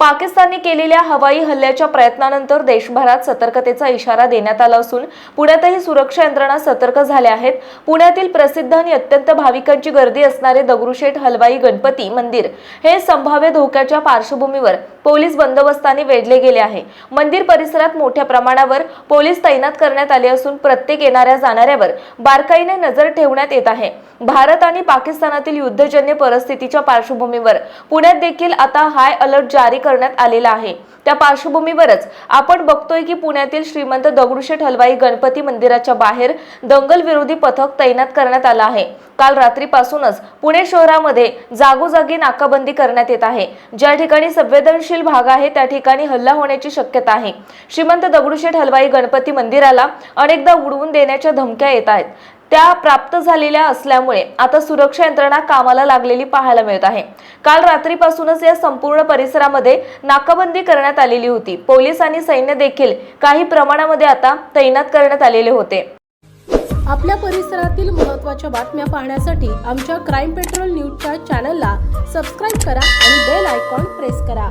पाकिस्तानने केलेल्या हवाई हल्ल्याच्या प्रयत्नानंतर देशभरात सतर्कतेचा इशारा देण्यात आला असून पुण्यातही सुरक्षा यंत्रणा सतर्क झाल्या आहेत. पुण्यातील प्रसिद्ध आणि अत्यंत भाविकांची गर्दी असणारे दगडूशेठ हलवाई गणपती मंदिर हे संभाव्य धोक्याच्या पार्श्वभूमीवर पोलीस बंदोबस्ताने वेढले गेले आहे. मंदिर परिसरात मोठ्या प्रमाणावर पोलीस तैनात करण्यात आले असून प्रत्येक येणाऱ्या जाणाऱ्यावर बारकाईने नजर ठेवण्यात येत आहे. भारत आणि पाकिस्तानातील युद्धजन्य परिस्थितीच्या पार्श्वभूमीवर पुण्यात देखील आता हाय अलर्ट जारी करण्यात आलेला आहे. त्या पार्श्वभूमीवरच आपण बघतोय की पुण्यातील श्रीमंत दगडूशेठ हलवाई गणपती मंदिराच्या बाहेर दंगल विरोधी पथक तैनात करण्यात आलं आहे. काल रात्रीपासूनच पुणे शहरामध्ये जागोजागी नाकाबंदी करण्यात येत आहे. ज्या ठिकाणी संवेदनशील भाग आहे त्या ठिकाणी हल्ला होण्याची शक्यता आहे. श्रीमंत दगडूशेठ हलवाई गणपती मंदिराला अनेकदा उडवून देण्याच्या धमक्या येत आहेत. त्या प्राप्त झालेल्या असल्यामुळे आता सुरक्षा यंत्रणा कामाला लागलेली पाहायला मिळत आहे. काल रात्रीपासूनच या संपूर्ण परिसरामध्ये नाकाबंदी करण्यात आलेली होती. पोलीस आणि सैन्य देखील काही प्रमाणामध्ये आता तैनात करण्यात आलेले होते. आपल्या परिसरातील महत्त्वाच्या बातम्या पाहण्यासाठी आमच्या क्राईम पेट्रोल न्यूजच्या चॅनलला सबस्क्राईब करा आणि बेल आयकॉन प्रेस करा.